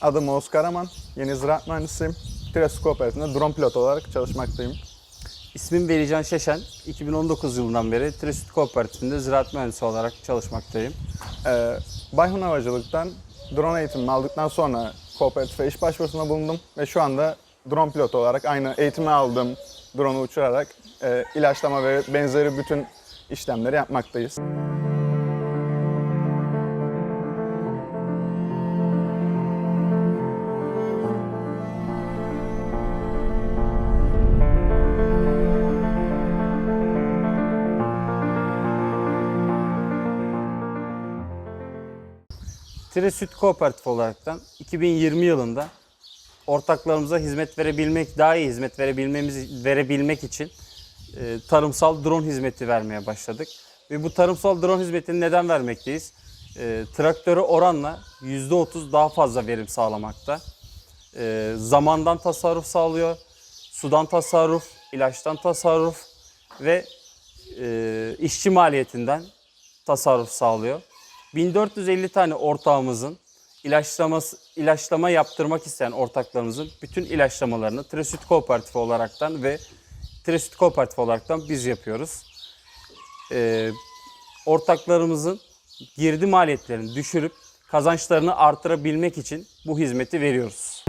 Adım Oğuz Karaman. Yeni ziraat mühendisiyim. Tires Kooperatifinde drone pilot olarak çalışmaktayım. İsmim Velican Şeşen. 2019 yılından beri Tresüt Kooperatifinde ziraat mühendisi olarak çalışmaktayım. Ee, Bayhun Havacılık'tan drone eğitimimi aldıktan sonra kooperatife iş başvurusunda bulundum ve şu anda drone pilot olarak aynı eğitimi aldığım drone'u uçurarak e, ilaçlama ve benzeri bütün işlemleri yapmaktayız. Tresüt Kooperatif olaraktan 2020 yılında ortaklarımıza hizmet verebilmek, daha iyi hizmet verebilmemiz verebilmek için e, tarımsal drone hizmeti vermeye başladık. Ve bu tarımsal drone hizmetini neden vermekteyiz? E, traktöre oranla %30 daha fazla verim sağlamakta. E, zamandan tasarruf sağlıyor, sudan tasarruf, ilaçtan tasarruf ve e, işçi maliyetinden tasarruf sağlıyor. 1450 tane ortağımızın ilaçlaması, ilaçlama yaptırmak isteyen ortaklarımızın bütün ilaçlamalarını Tresüt Kooperatif olaraktan ve Tresüt Kooperatif olaraktan biz yapıyoruz. Ee, ortaklarımızın girdi maliyetlerini düşürüp kazançlarını artırabilmek için bu hizmeti veriyoruz.